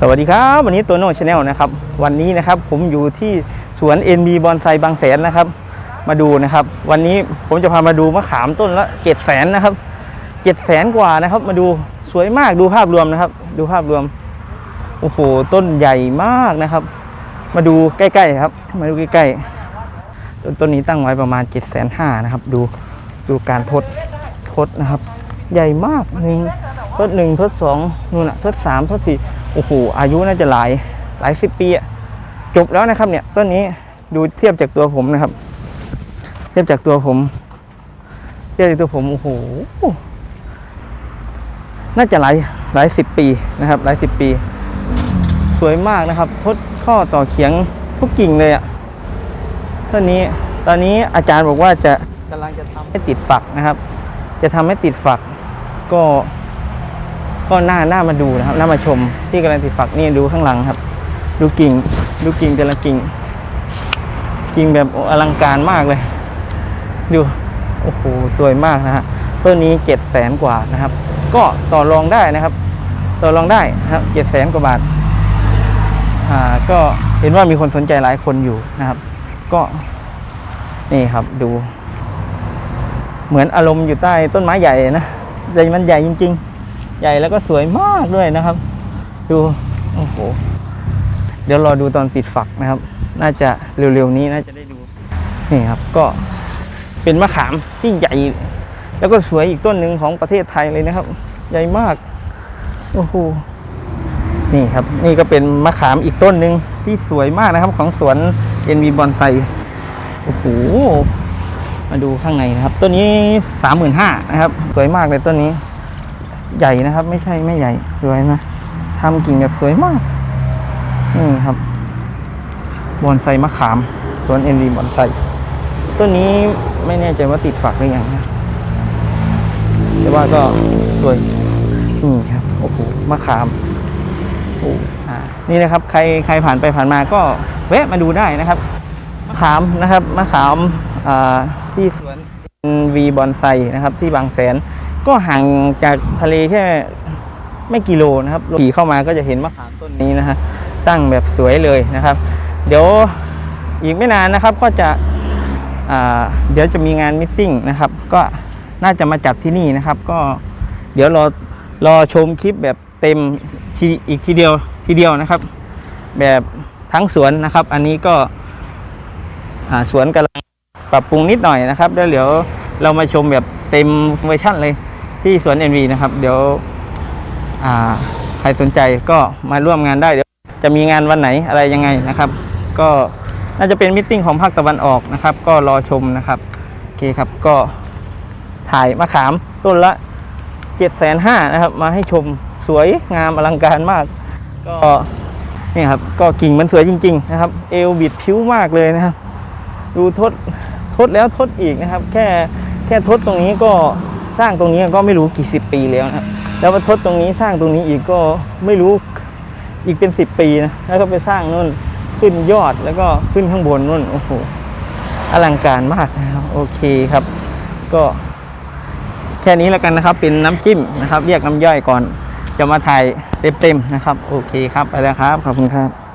สวัสดีครับวันนี้ตัวโน้ชาแนลนะครับวันนี้นะครับผมอยู่ที่สวน NB บอนไซบางแสนนะครับ มาดูนะครับ วันนี้ผมจะพามาดูมะขามต้นละเจ็ดแสนนะครับเจ็ดแสนกว่านะครับ มาดูสวยมากดูภาพรวมนะครับ ดูภาพรวมโอ้โหต้นใหญ่มากนะครับ มาดูใกล้ๆครับ มาดูใกล้ๆต้นต้นนี้ตั้งไว้ประมาณ7จ็ดแสนห้านะครับ ดูดูการทดทดนะครับ ใหญ่มากหนึ่งทดหนึ่งทดสองนู่นนะทดสามทดสี่ โอ้โหอายุน่าจะหลายหลายสิบปีอะจบแล้วนะครับเนี่ยต้นนี้ดูเทียบจากตัวผมนะครับ เทียบจากตัวผม เทียบจากตัวผมโอ้โหน่าจะหลายหลายสิบปีนะครับ หลายสิบปี สวยมากนะครับทดข้อต่อเขียงทุกกิ่งเลยอะต้นนี้ตอนนี้อาจารย์บอกว่าจะกำลังจะทำให้ติดฝักนะครับ จะทำให้ติดฝักก็ ก็น่าน่ามาดูนะครับน่ามาชมที่กำลังติดฝักนี่ดูข้างหลังครับ ดูกิ่งดูกิ่งแต่ละกิ่ง กิ่งแบบอลังการมากเลย ดูโอ้โหสวยมากนะฮะต้นนี้เจ็ดแสนกว่านะครับ ก็ต่อรองได้นะครับ ต่อรองได้นะครับเจ็ดแสนกว่าบาทอ่าก็เห็นว่ามีคนสนใจหลายคนอยู่นะครับ ก็นี่ครับดู เหมือนอารมณ์อยู่ใต้ต้นไม้ใหญ่นะใหญ่มันใหญ่จริง ๆ ใหญ่แล้วก็สวยมากด้วยนะครับ ดูโอ้โหเดี๋ยวรอดูตอนติดฝักนะครับ น่าจะเร็วๆนี้น่าจะได้ดูนี่ครับก็เป็นมะขามที่ใหญ่ แล้วก็สวยอีกต้นหนึ่งของประเทศไทยเลยนะครับ ใหญ่มากโอ้โหนี่ครับ นี่ก็เป็นมะขามอีกต้นหนึ่งที่สวยมากนะครับ ของสวนเอ็นวีบอนไซโอ้โหมาดูข้างในนะครับ ต้นนี้สามหมื่นห้านะครับ สวยมากเลยต้นนี้ ใหญ่นะครับ ไม่ใช่ไม่ใหญ่สวยนะทำกิ่งแบบสวยมาก นี่ครับบอนไซมะขามสวนเอ็นดีบอนไซต้นนี้ไม่แน่ใจว่าติดฝักหรือยังนะแต่ว่าก็สวยนี่ครับโอ้โหมะขามโอ้อ่านี่นะครับ ใครใครผ่านไปผ่านมาก็แวะมาดูได้นะครับมะขามนะครับมะขามที่สวนวีบอนไซนะครับที่บางแสน ก็ห่างจากทะเลแค่ไม่กี่โลนะครับขี่เข้ามาก็จะเห็นมะขามต้นนี้นะฮะตั้งแบบสวยเลยนะครับ เดี๋ยวอีกไม่นานนะครับก็จะเดี๋ยวจะมีงานมิทติ้งนะครับ ก็น่าจะมาจัดที่นี่นะครับ ก็เดี๋ยวรอรอชมคลิปแบบเต็มทีอีกทีเดียวทีเดียวนะครับ แบบทั้งสวนนะครับ อันนี้ก็สวนกำลังปรับปรุงนิดหน่อยนะครับแล้วเดี๋ยวเรามาชมแบบเต็มเวอร์ชั่นเลย ที่สวน NV นะครับ เดี๋ยวใครสนใจก็มาร่วมงานได้เดี๋ยวจะมีงานวันไหนอะไรยังไงนะครับ ก็น่าจะเป็นมิทติ้งของภาคตะวันออกนะครับ ก็รอชมนะครับโอเคครับก็ถ่ายมะขามต้นละ7จ็ดแสนห้านะครับ มาให้ชมสวยงามอลังการมาก ก็นี่ครับก็กิ่งมันสวยจริง ๆ นะครับ เอวบิดผิวมากเลยนะครับ ดูทดทดแล้วทดอีกนะครับ แค่แค่ทดตรงนี้ก็ สร้างตรงนี้ก็ไม่รู้กี่สิบปีแล้วนะแล้วมาทดตรงนี้สร้างตรงนี้อีกก็ไม่รู้อีกเป็นสิบปีนะแล้วก็ไปสร้างนู่นขึ้นยอดแล้วก็ขึ้นข้างบนนู่นโอ้โหอลังการมากนะครับโอเคครับ ก็แค่นี้แล้วกันนะครับ เป็นน้ำจิ้มนะครับ เรียกน้ำย่อยก่อน จะมาถ่ายเต็มๆนะครับ โอเคครับไปแล้วครับขอบคุณครับ